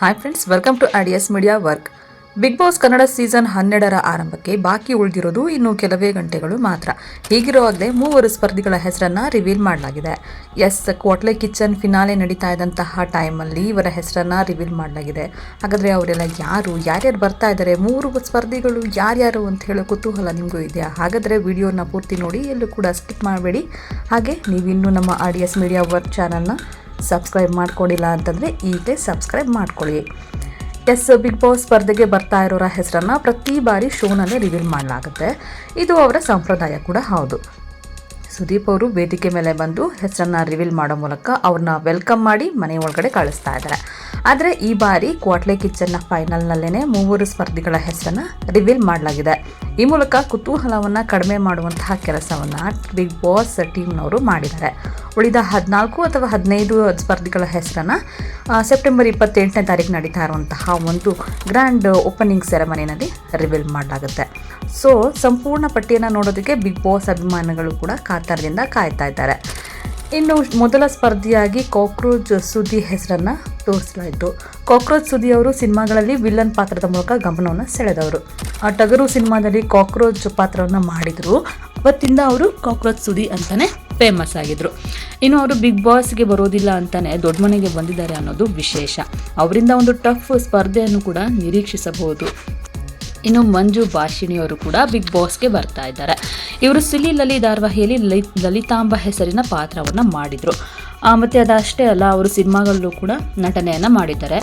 Hi friends welcome to Adios media work Big Boss Kannada season ಹನ್ನೆರಡರ ಆರಂಭಕ್ಕೆ ಬಾಕಿ ಉಳಿದಿರೋದು ಇನ್ನು ಕೆಲವೇ ಗಂಟೆಗಳು ಮಾತ್ರ. ಹೀಗಿರುವಾಗಲೇ ಮೂವರು ಸ್ಪರ್ಧಿಗಳ ಹೆಸರನ್ನು ರಿವೀಲ್ ಮಾಡಲಾಗಿದೆ. ಎಸ್ ಕೋಟ್ಲೆ ಕಿಚನ್ ಫಿನಾಲೆ ನಡೀತಾ ಇದ್ದಂತಹ ಟೈಮಲ್ಲಿ ಇವರ ಹೆಸರನ್ನು ರಿವೀಲ್ ಮಾಡಲಾಗಿದೆ. ಹಾಗಾದರೆ ಅವರೆಲ್ಲ ಯಾರು? ಯಾರ್ಯಾರು ಬರ್ತಾ ಇದ್ದಾರೆ ಮೂರು ಸ್ಪರ್ಧಿಗಳು ಯಾರ್ಯಾರು ಅಂತ ಹೇಳೋ ಕುತೂಹಲ ನಿಮಗೂ ಇದೆಯಾ? ಹಾಗಾದರೆ ವಿಡಿಯೋನ ಪೂರ್ತಿ ನೋಡಿ ಎಲ್ಲೂ ಕೂಡ ಸ್ಕಿಪ್ ಮಾಡಬೇಡಿ. ಹಾಗೆ ನೀವಿನ್ನೂ ನಮ್ಮ ಆಡಿಯಸ್ ಮೀಡಿಯಾ ವರ್ಕ್ ಚಾನಲ್ನ ಸಬ್ಸ್ಕ್ರೈಬ್ ಮಾಡ್ಕೊಂಡಿಲ್ಲ ಅಂತಂದರೆ ಈಗಲೇ ಸಬ್ಸ್ಕ್ರೈಬ್ ಮಾಡ್ಕೊಳ್ಳಿ. ಎಸ್ ಬಿಗ್ ಬಾಸ್ ಸ್ಪರ್ಧೆಗೆ ಬರ್ತಾ ಇರೋರ ಹೆಸರನ್ನು ಪ್ರತಿ ಬಾರಿ ಶೋನಲ್ಲೇ ರಿವೀಲ್ ಮಾಡಲಾಗುತ್ತೆ. ಇದು ಅವರ ಸಂಪ್ರದಾಯ ಕೂಡ ಹೌದು. ಸುದೀಪ್ ಅವರು ವೇದಿಕೆ ಮೇಲೆ ಬಂದು ಹೆಸರನ್ನು ರಿವೀಲ್ ಮಾಡೋ ಮೂಲಕ ಅವ್ರನ್ನ ವೆಲ್ಕಮ್ ಮಾಡಿ ಮನೆ ಒಳಗಡೆ ಕಳಿಸ್ತಾ ಇದ್ದಾರೆ. ಆದರೆ ಈ ಬಾರಿ ಕ್ವಾಟ್ಲೆ ಕಿಚನ್ನ ಫೈನಲ್ನಲ್ಲೇ ಮೂವರು ಸ್ಪರ್ಧಿಗಳ ಹೆಸರನ್ನು ರಿವೀಲ್ ಮಾಡಲಾಗಿದೆ. ಈ ಮೂಲಕ ಕುತೂಹಲವನ್ನು ಕಡಿಮೆ ಮಾಡುವಂತಹ ಕೆಲಸವನ್ನು ಬಿಗ್ ಬಾಸ್ ಟೀಮ್ನವರು ಮಾಡಿದ್ದಾರೆ. ಉಳಿದ ಹದಿನಾಲ್ಕು ಅಥವಾ ಹದಿನೈದು ಸ್ಪರ್ಧಿಗಳ ಹೆಸರನ್ನು ಸೆಪ್ಟೆಂಬರ್ ಇಪ್ಪತ್ತೆಂಟನೇ ತಾರೀಕು ನಡೀತಾ ಇರುವಂತಹ ಒಂದು ಗ್ರ್ಯಾಂಡ್ ಓಪನಿಂಗ್ ಸೆರೆಮನಿನಲ್ಲಿ ರಿವೀಲ್ ಮಾಡಲಾಗುತ್ತೆ. ಸೊ, ಸಂಪೂರ್ಣ ಪಟ್ಟಿಯನ್ನು ನೋಡೋದಕ್ಕೆ ಬಿಗ್ ಬಾಸ್ ಅಭಿಮಾನಿಗಳು ಕೂಡ ಕಾತರದಿಂದ ಕಾಯ್ತಾ ಇದ್ದಾರೆ. ಇನ್ನು ಮೊದಲ ಸ್ಪರ್ಧಿಯಾಗಿ ಕಾಕ್ರೋಚ್ ಸುದ್ದಿ ಹೆಸರನ್ನು ತೋರಿಸಲಾಯಿತು. ಕಾಕ್ರೋಚ್ ಸುದ್ದಿ ಅವರು ಸಿನಿಮಾಗಳಲ್ಲಿ ವಿಲನ್ ಪಾತ್ರದ ಮೂಲಕ ಗಮನವನ್ನು ಸೆಳೆದವರು. ಆ ಟಗರು ಸಿನಿಮಾದಲ್ಲಿ ಕಾಕ್ರೋಚ್ ಪಾತ್ರವನ್ನು ಮಾಡಿದರು. ಅವತ್ತಿಂದ ಅವರು ಕಾಕ್ರೋಚ್ ಸುದ್ದಿ ಅಂತಲೇ ಫೇಮಸ್ ಆಗಿದ್ರು. ಇನ್ನು ಅವರು ಬಿಗ್ ಬಾಸ್ಗೆ ಬರೋದಿಲ್ಲ ಅಂತಲೇ ದೊಡ್ಡ ಮನೆಗೆ ಬಂದಿದ್ದಾರೆ ಅನ್ನೋದು ವಿಶೇಷ. ಅವರಿಂದ ಒಂದು ಟಫ್ ಸ್ಪರ್ಧೆಯನ್ನು ಕೂಡ ನಿರೀಕ್ಷಿಸಬಹುದು. ಇನ್ನು ಮಂಜು ಭಾಷಿಣಿಯವರು ಕೂಡ ಬಿಗ್ ಬಾಸ್ಗೆ ಬರ್ತಾ ಇದ್ದಾರೆ. ಇವರು ಸಿಲಿ ಲಲಿ ಧಾರಾವಾಹಿಯಲ್ಲಿ ಲಲಿ ಲಲಿತಾಂಬ ಹೆಸರಿನ ಪಾತ್ರವನ್ನು ಮಾಡಿದರು. ಮತ್ತು ಅದಷ್ಟೇ ಅಲ್ಲ, ಅವರು ಸಿನಿಮಾಗಳಲ್ಲೂ ಕೂಡ ನಟನೆಯನ್ನು ಮಾಡಿದ್ದಾರೆ.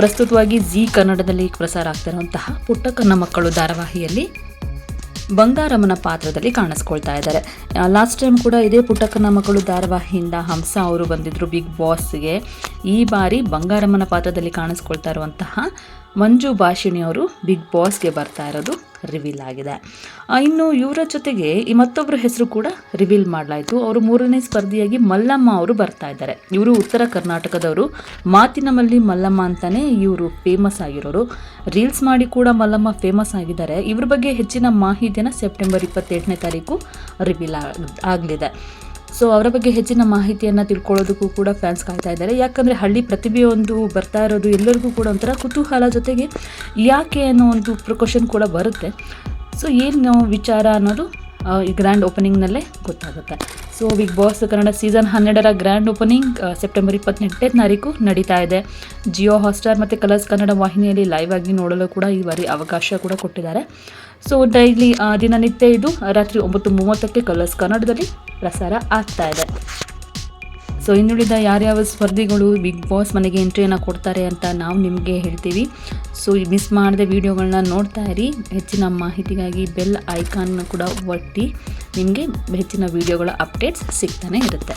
ಪ್ರಸ್ತುತವಾಗಿ ಜಿ ಕನ್ನಡದಲ್ಲಿ ಪ್ರಸಾರ ಆಗ್ತಿರುವಂತಹ ಪುಟ್ಟ ಕನ್ನ ಮಕ್ಕಳು ಧಾರಾವಾಹಿಯಲ್ಲಿ ಬಂಗಾರಮ್ಮನ ಪಾತ್ರದಲ್ಲಿ ಕಾಣಿಸ್ಕೊಳ್ತಾ ಇದ್ದಾರೆ. ಲಾಸ್ಟ್ ಟೈಮ್ ಕೂಡ ಇದೇ ಪುಟ್ಟಕ್ಕನ ಮಕ್ಕಳು ಧಾರಾವಾಹಿಯಿಂದ ಹಂಸ ಅವರು ಬಂದಿದ್ರು ಬಿಗ್ ಬಾಸ್ಗೆ ಈ ಬಾರಿ ಬಂಗಾರಮ್ಮನ ಪಾತ್ರದಲ್ಲಿ ಕಾಣಿಸ್ಕೊಳ್ತಾ ಇರುವಂತಹ ಮಂಜು ಭಾಷಿಣಿ ಅವರು ಬಿಗ್ ಬಾಸ್ಗೆ ಬರ್ತಾ ಇರೋದು. ರಿವೀಲ್ ಆಗಿದೆ. ಇನ್ನು ಇವರ ಜೊತೆಗೆ ಈ ಮತ್ತೊಬ್ಬರ ಹೆಸರು ಕೂಡ ರಿವೀಲ್ ಮಾಡಲಾಯಿತು. ಅವರು ಮೂರನೇ ಸ್ಪರ್ಧಿಯಾಗಿ ಮಲ್ಲಮ್ಮ ಅವರು ಬರ್ತಾ ಇದ್ದಾರೆ. ಇವರು ಉತ್ತರ ಕರ್ನಾಟಕದವರು. ಮಾತಿನ ಮಲ್ಲಿ ಮಲ್ಲಮ್ಮ ಅಂತಾನೆ ಇವರು ಫೇಮಸ್ ಆಗಿರೋರು. ರೀಲ್ಸ್ ಮಾಡಿ ಕೂಡ ಮಲ್ಲಮ್ಮ ಫೇಮಸ್ ಆಗಿದ್ದಾರೆ. ಇವ್ರ ಬಗ್ಗೆ ಹೆಚ್ಚಿನ ಮಾಹಿತಿಯನ್ನು ಸೆಪ್ಟೆಂಬರ್ ಇಪ್ಪತ್ತೆಂಟನೇ ತಾರೀಕು ರಿವೀಲ್ ಆಗಲಿದೆ. ಸೊ ಅವರ ಬಗ್ಗೆ ಹೆಚ್ಚಿನ ಮಾಹಿತಿಯನ್ನು ತಿಳ್ಕೊಳ್ಳೋದಕ್ಕೂ ಕೂಡ ಫ್ಯಾನ್ಸ್ ಕಾಯ್ತಾ ಇದ್ದಾರೆ. ಯಾಕಂದರೆ ಹಳ್ಳಿ ಪ್ರತಿಭೆಯೊಂದು ಬರ್ತಾ ಇರೋದು ಎಲ್ಲರಿಗೂ ಕೂಡ ಒಂಥರ ಕುತೂಹಲ ಜೊತೆಗೆ ಯಾಕೆ ಅನ್ನೋ ಒಂದು ಪ್ರಿಕಾಷನ್ ಕೂಡ ಬರುತ್ತೆ. ಸೊ ಏನು ವಿಚಾರ ಅನ್ನೋದು ಈ ಗ್ರ್ಯಾಂಡ್ ಓಪನಿಂಗ್ನಲ್ಲೇ ಗೊತ್ತಾಗುತ್ತೆ. So Bigg Boss Kannada season ಹನ್ನೆರಡರ ಗ್ರ್ಯಾಂಡ್ ಓಪನಿಂಗ್ ಸೆಪ್ಟೆಂಬರ್ ಇಪ್ಪತ್ತೆಂಟನೇ ತಾರೀಕು ನಡೀತಾ ಇದೆ. ಜಿಯೋ ಹಾಟ್ಸ್ಟಾರ್ ಮತ್ತು ಕಲರ್ಸ್ ಕನ್ನಡ ವಾಹಿನಿಯಲ್ಲಿ ಲೈವ್ ಆಗಿ ನೋಡಲು ಕೂಡ ಈ ಬಾರಿ ಅವಕಾಶ ಕೂಡ ಕೊಟ್ಟಿದ್ದಾರೆ. ಸೊ ಡೈಲಿ ದಿನನಿತ್ಯ ಇದು, ರಾತ್ರಿ ಒಂಬತ್ತು ಮೂವತ್ತಕ್ಕೆ ಕಲರ್ಸ್ ಕನ್ನಡದಲ್ಲಿ ಪ್ರಸಾರ ಆಗ್ತಾ ಇದೆ. ಸೊ ಇನ್ನುಳಿದ ಯಾರ್ಯಾವ ಸ್ಪರ್ಧಿಗಳು ಬಿಗ್ ಬಾಸ್ ಮನೆಗೆ ಎಂಟ್ರಿಯನ್ನು ಕೊಡ್ತಾರೆ ಅಂತ ನಾವು ನಿಮಗೆ ಹೇಳ್ತೀವಿ. ಸೊ ಮಿಸ್ ಮಾಡದೆ ವೀಡಿಯೋಗಳನ್ನ ನೋಡ್ತಾ ಇರಿ. ಹೆಚ್ಚಿನ ಮಾಹಿತಿಗಾಗಿ ಬೆಲ್ ಐಕಾನ್ನ ಕೂಡ ಒತ್ತಿ. ನಿಮಗೆ ಹೆಚ್ಚಿನ ವೀಡಿಯೋಗಳ ಅಪ್ಡೇಟ್ಸ್ ಸಿಗ್ತಾನೆ ಇರುತ್ತೆ.